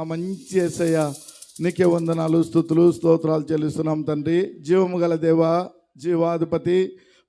మా మంచి ఏసయ్య నీకే వందనాలు స్థుతులు స్తోత్రాలు చెల్లిస్తున్నాం తండ్రి. జీవము గల దేవ జీవాధిపతి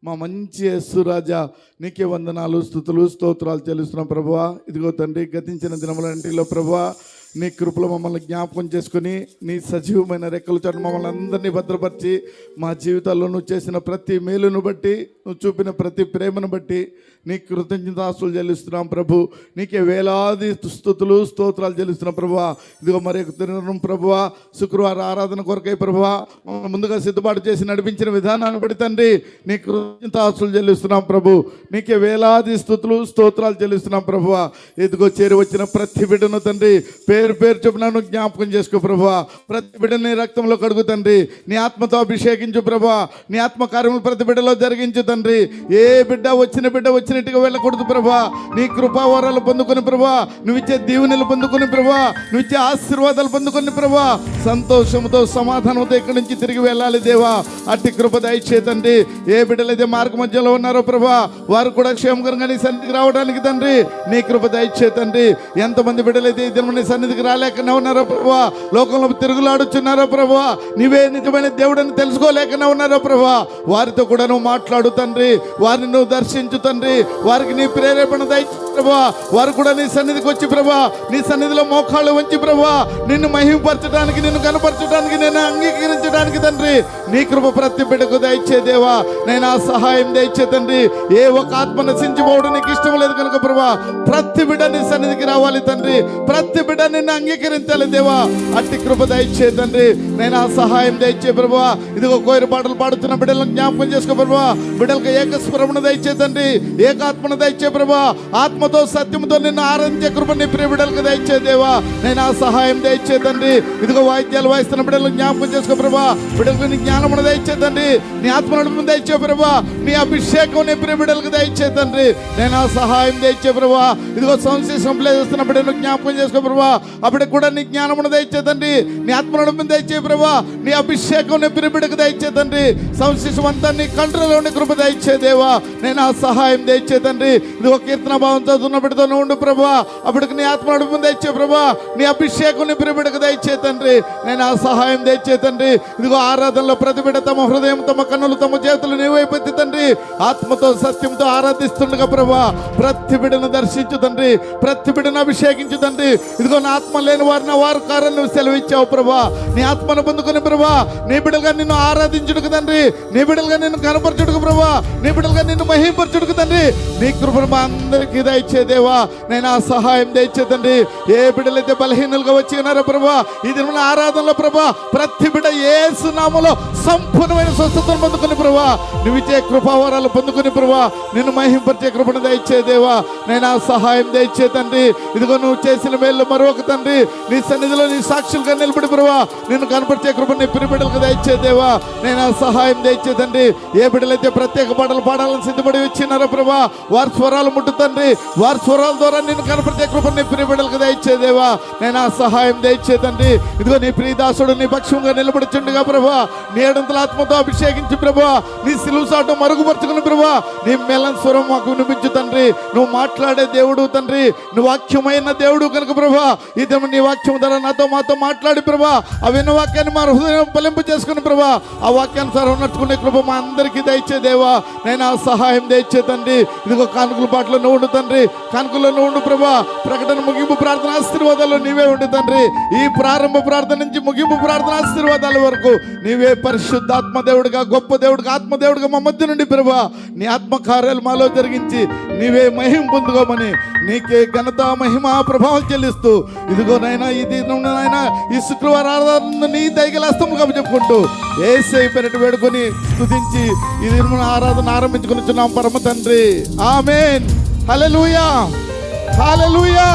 మా మంచి యస్సు రాజా నీకే వందనాలు స్థుతులు స్తోత్రాలు చెల్లిస్తున్నాం ప్రభువా. ఇదిగో తండ్రి గతించిన దినములంటిలో ప్రభువా నీ కృపలో మమ్మల్ని జ్ఞాపకం చేసుకుని నీ సజీవమైన రెక్కల చాటు మమ్మల్ని అందరినీ భద్రపరిచి మా జీవితాల్లో నువ్వు చేసిన ప్రతి మేలును బట్టి నువ్వు చూపిన ప్రతి ప్రేమను బట్టి నీ కృతజ్ఞతాస్తులు చెల్లిస్తున్నాం ప్రభు. నీకే వేలాది స్థుతులు స్తోత్రాలు చెల్లిస్తున్నాం ప్రభువా. ఇదిగో మరి తినడం ప్రభువ ప్రభువా. శుక్రవారం ఆరాధన కొరకై ప్రభువా. ముందుగా సిద్ధపాటు చేసి నడిపించిన విధానాన్ని బట్టి తండ్రి నీ కృతజ్ఞతాస్తులు చెల్లిస్తున్నాం ప్రభు. నీకే వేలాది స్థుతులు స్తోత్రాలు చెల్లిస్తున్నాం ప్రభువా. ఇదిగో చేరి వచ్చిన ప్రతి బిడ్డను తండ్రి పేరు పేరు చొప్పున నువ్వు జ్ఞాపకం చేసుకో ప్రభా ప్రతి బిడ్డని రక్తంలో కడుగు తండ్రి. నీ ఆత్మతో అభిషేకించు ప్రభా నీ ఆత్మ కార్యములు ప్రతి బిడ్డలో జరిగించు తండ్రి. ఏ బిడ్డ వచ్చిన బిడ్డ వచ్చినట్టుగా వెళ్ళకూడదు ప్రభా నీ కృపావరాలు పొందుకుని ప్రభా నువ్వు ఇచ్చే దీవెనలు పొందుకుని ప్రభా నువ్వు ఇచ్చే ఆశీర్వాదాలు పొందుకుని ప్రభా సంతోషంతో సమాధానంతో ఇక్కడి నుంచి తిరిగి వెళ్ళాలి దేవా. అట్టి కృప దయచేతండి ఏ బిడ్డలైతే మార్గ మధ్యలో ఉన్నారో ప్రభా వారు కూడా క్షేమకరంగా నీ సన్నిధికి రావడానికి తండ్రి. నీ కృప దయచేతండి ఎంతమంది బిడ్డలైతే ఈ దినం సన్నిధి మీదకి రాలేకనే ఉన్నారో ప్రభా లోకంలో తిరుగులాడుచున్నారో ప్రభా నీవే నిజమైన దేవుడని తెలుసుకోలేకనే ఉన్నారో ప్రభా వారితో కూడా నువ్వు మాట్లాడు తండ్రి. వారిని నువ్వు దర్శించు తండ్రి. వారికి నీ ప్రేరేపణ దయచు ప్రభా వారు కూడా నీ సన్నిధికి వచ్చి ప్రభా నీ సన్నిధిలో మోకాళ్ళు వంచి ప్రభా నిన్ను మహిమపరచడానికి నిన్ను కనపరచడానికి నేను అంగీకరించడానికి తండ్రి. నీ కృప ప్రతి బిడ్డకు దయచే దేవా. నేను ఆ సహాయం దయచే తండ్రి. ఏ ఒక ఆత్మ నశించిపోవడం నీకు ఇష్టం లేదు కనుక ప్రభా ప్రతి బిడ్డ నీ సన్నిధికి రావాలి తండ్రి. ప్రతి బిడ్డ నిన్ను అంగీకరించాలి దేవా. అట్టి కృప దయచే తండ్రి నేను ఆ సహాయం దయచే ప్రభా ఇదిగో కోరి పాటలు పాడుతున్న బిడ్డలను జ్ఞాపకం చేసుకో ప్రభా బిడ్డలకు ఏకస్వరమును దయచే తండ్రి ఏకాత్మను దయచే ప్రభా ఆత్మతో సత్యముతో నిన్ను ఆరాధించే కృప నీ ప్రియ బిడ్డలకు దయచే దేవా. నేను ఆ సహాయం దయచే తండ్రి. ఇదిగో వాయిద్యాలు వాయిస్తున్న బిడ్డలను జ్ఞాపకం చేసుకో ప్రభా బిడ్డలకు నీ జ్ఞానమును దయచే తండ్రి. నీ ఆత్మ దయచే ప్రభా నీ అభిషేకం నీ ప్రియ బిడ్డలకు దయచే తండ్రి. నేను ఆ సహాయం దయచే ప్రభా ఇదిగో సంశేషం ప్లే చేస్తున్న బిడ్డను జ్ఞాపకం చేసుకో ప్రభా అప్పుడు కూడా నీ జ్ఞానమును దయచేదండి నీ ఆత్మ దయచే ప్రభా. నీ అభిషేకం నీ ప్రియ దయచేదండి దయచే నీ కంట్రోల్లో కృప దయచేదేవా నేను ఆ సహాయం దయచేదండి తండ్రి. ఇది ఒక కీర్తన భావం చదువున్న బిడ్డతో ఉండు ప్రభా. అప్పటికి నీ ఆత్మ నడుపు దయచే ప్రభా. నీ అభిషేకం నీ ప్రియ దయచే తండ్రి. నేను ఆ సహాయం దయచే తండ్రి. ఇదిగో ఆరాధనలో ప్రతిబిడ తమ హృదయం తమ కన్నులు తమ చేతులు నీవైపోతే తండ్రి. ఆత్మతో సత్యంతో ఆరాధిస్తుండగా ప్రభా. ప్రతి బిడను దర్శించు తండ్రి. ప్రతి బిడను అభిషేకించు తండ్రి. ఇదిగో నా ఆత్మ లేని వారిని వారు కారని నువ్వు సెలవిచ్చావు ప్రభా. నీ ఆత్మను పొందుకుని ప్రభా నీ బిడ్డలుగా నిన్ను ఆరాధించుడుకు తండ్రి. నీ బిడ్డలుగా నిన్ను కనపరచుడుకు ప్రభా నీ బిడ్డలుగా నిన్ను మహింపరచుడుకు తండ్రి. నీ కృపను మా అందరికీ దయచే దేవా నేను ఆ సహాయం దయచే తండ్రి. ఏ బిడ్డలైతే బలహీనులుగా వచ్చి ఉన్నారో ప్రభా ఇది మన ఆరాధనలో ప్రభా ప్రతి బిడ్డ ఏ సునామలో సంపూర్ణమైన స్వస్థతను పొందుకుని ప్రభా నువ్వు ఇచ్చే కృపావరాలు పొందుకుని ప్రభా నిన్ను మహింపరిచే కృపను దయచే దేవా నేను ఆ సహాయం దయచే తండ్రి. ఇదిగో నువ్వు చేసిన మేలు మరొక తండ్రి నీ సన్నిధిలో నీ సాక్షులుగా నిలబడి ప్రభా నిన్ను కనపరిచే కృప నీ పిరి బిడ్డలకు దయచే దేవా నేను ఆ సహాయం దయచే తండ్రి. ఏ బిడ్డలైతే ప్రత్యేక పాటలు పాడాలని సిద్ధపడి వచ్చినారో ప్రభా వారి స్వరాలు ముట్టు తండ్రి. వారి స్వరాల ద్వారా నిన్ను కనపరిచే కృప నీ పిరి బిడ్డలకు దేవా నేను ఆ సహాయం దయచేదండి ఇదిగో నీ ప్రియదాసుడు నీ పక్షంగా నిలబడుచుండగా ప్రభా. నీ ఏడంతల ఆత్మతో అభిషేకించి ప్రభా. నీ సిలువు సాటు మరుగుపరుచుకుని ప్రభా. నీ మెల్లని స్వరం మాకు వినిపించు తండ్రి. నువ్వు మాట్లాడే దేవుడు తండ్రి. నువ్వు వాక్యమైన దేవుడు కనుక ప్రభా. ఈ నీ వాక్యం ధర నాతో మాతో మాట్లాడి ప్రభా. ఆ విన్న వాక్యాన్ని మా హృదయం పలింపు చేసుకుని ప్రభా. ఆ వాక్యానుసారం నట్టుకునే కృప మా అందరికీ దయచే దేవా. నేను ఆ సహాయం దయచే తండ్రి. ఇదిగో కానుకల పాటలో నువ్వు తండ్రి. కానుకల్లో నువ్వు ప్రభా. ప్రకటన ముగింపు ప్రార్థన ఆశీర్వాదాలు నీవే ఉండు తండ్రి. ఈ ప్రారంభ ప్రార్థన నుంచి ముగింపు ప్రార్థన ఆశీర్వాదాల వరకు నీవే పరిశుద్ధాత్మ దేవుడిగా గొప్ప దేవుడిగా ఆత్మదేవుడిగా మా మధ్య నుండి ప్రభా నీ ఆత్మ కార్యాలు మాలో జరిగించి నీవే మహిమ పొందుకోమని నీకే ఘనత మహిమ ప్రభావం చెల్లిస్తూ ఇదిగో నైనా ఇది నాయనా ఈ శుక్రవారం ఆరాధన నీ దైగలాస్తముగా చెప్పుకుంటూ ఏసై పెరటి వేడుకొని స్తుతించి ఇది ఆరాధన ఆరంభించుకుని పరమ తండ్రి. ఆమెన్. హల్లెలూయా. హల్లెలూయా.